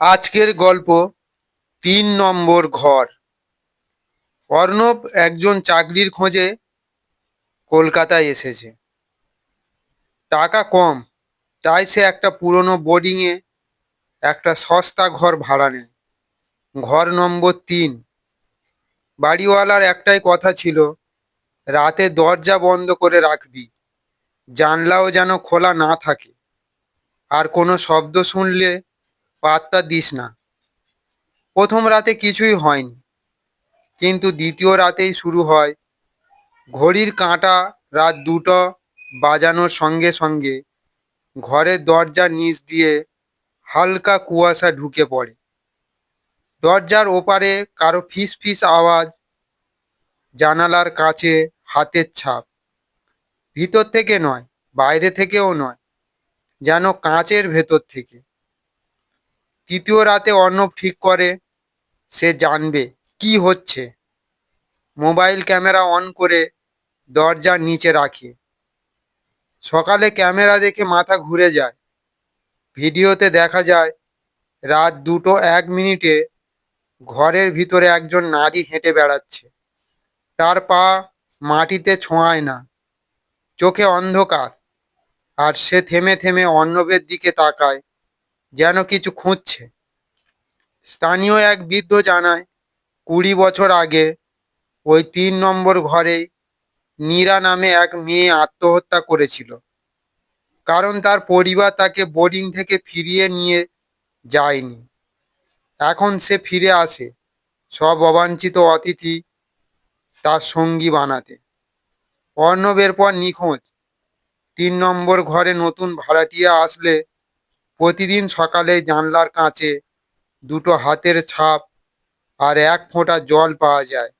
আজকের গল্প তিন নম্বর ঘর। অর্ণব একজন চাকরির খোঁজে কলকাতায় এসেছে। টাকা কম, তাই সে একটা পুরনো বোর্ডিংয়ে একটা সস্তা ঘর ভাড়া নেয়। ঘর নম্বর তিন। বাড়িওয়ালার একটাই কথা ছিল, রাতে দরজা বন্ধ করে রাখবি, জানলাও যেন খোলা না থাকে। আর কোনো শব্দ শুনলে পাত্তা দিস না। প্রথম রাতে কিছুই হয়নি, কিন্তু দ্বিতীয় রাতেই শুরু হয়। ঘড়ির কাঁটা রাত দুটো বাজানোর সঙ্গে সঙ্গে ঘরের দরজার নিচ দিয়ে হালকা কুয়াশা ঢুকে পড়ে। দরজার ওপারে কারও ফিস ফিস আওয়াজ, জানালার কাছে হাতের ছাপ। ভিতর থেকে নয়, বাইরে থেকেও নয়, যেন কাঁচের ভেতর থেকে। তৃতীয় রাতে অর্ণব ঠিক করে, সে জানবে কি হচ্ছে। মোবাইল ক্যামেরা অন করে দরজার নিচে রাখে। সকালে ক্যামেরা দেখে মাথা ঘুরে যায়। ভিডিওতে দেখা যায়, রাত দুটো এক মিনিটে ঘরের ভিতরে একজন নারী হেঁটে বেড়াচ্ছে। তার পা মাটিতে ছোঁয়ায় না। চোখে অন্ধকার। আর সে থেমে থেমে অর্ণবের দিকে তাকায়। যেন কিছু খুঁজছে। স্থানীয় এক বৃদ্ধ জানায়, কুড়ি বছর আগে ওই তিন নম্বর ঘরেই নীরা নামে এক মেয়ে আত্মহত্যা করেছিল। কারণ তার পরিবার তাকে বোর্ডিং থেকে ফিরিয়ে নিয়ে যায়নি। এখন সে ফিরে আসে, সব অবাঞ্ছিত অতিথি তার সঙ্গী বানাতে। অর্ণবের পর নিখোঁজ। তিন নম্বর ঘরে নতুন ভাড়াটিয়া আসলে প্রতিদিন সকালে জানলার কাঁচে দুটো হাতের ছাপ আর এক ফোঁটা জল পাওয়া যায়।